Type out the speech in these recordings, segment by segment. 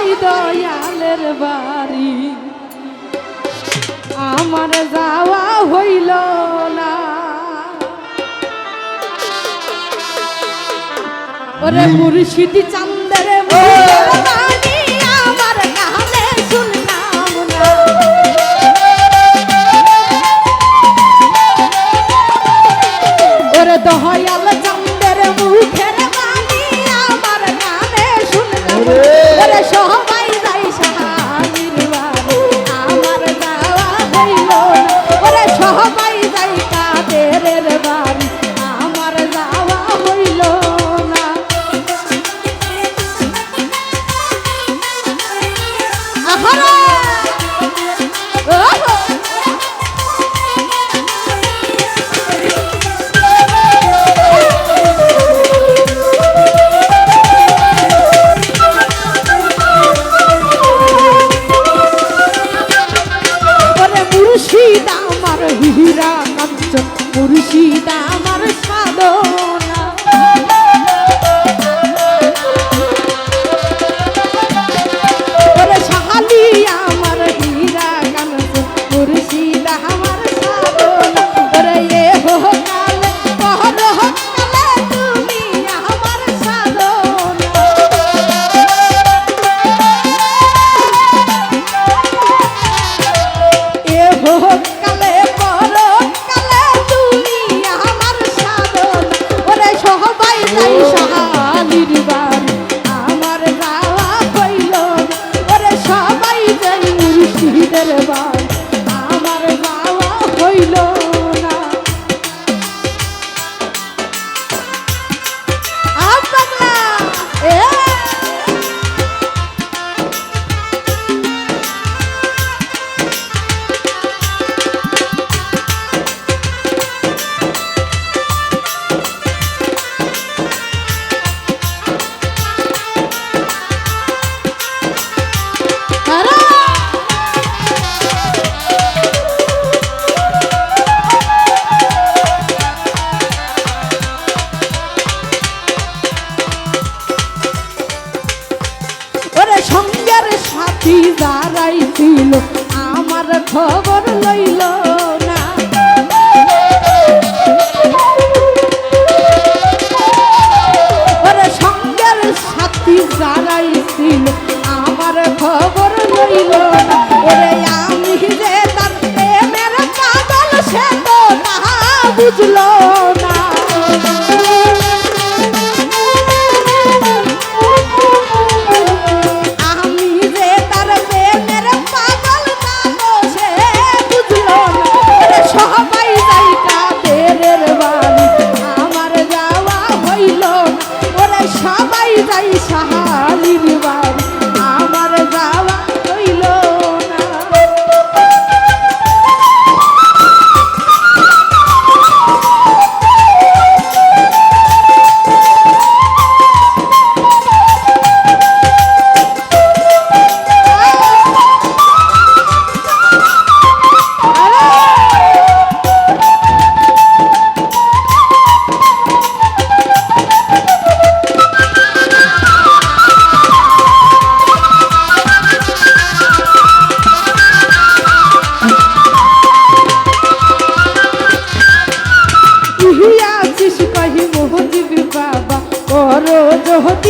যাই দয়ালের বাড়ি। আমার যাওয়া হইল না। ওরে মুর্শিদি চাল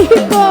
কি কর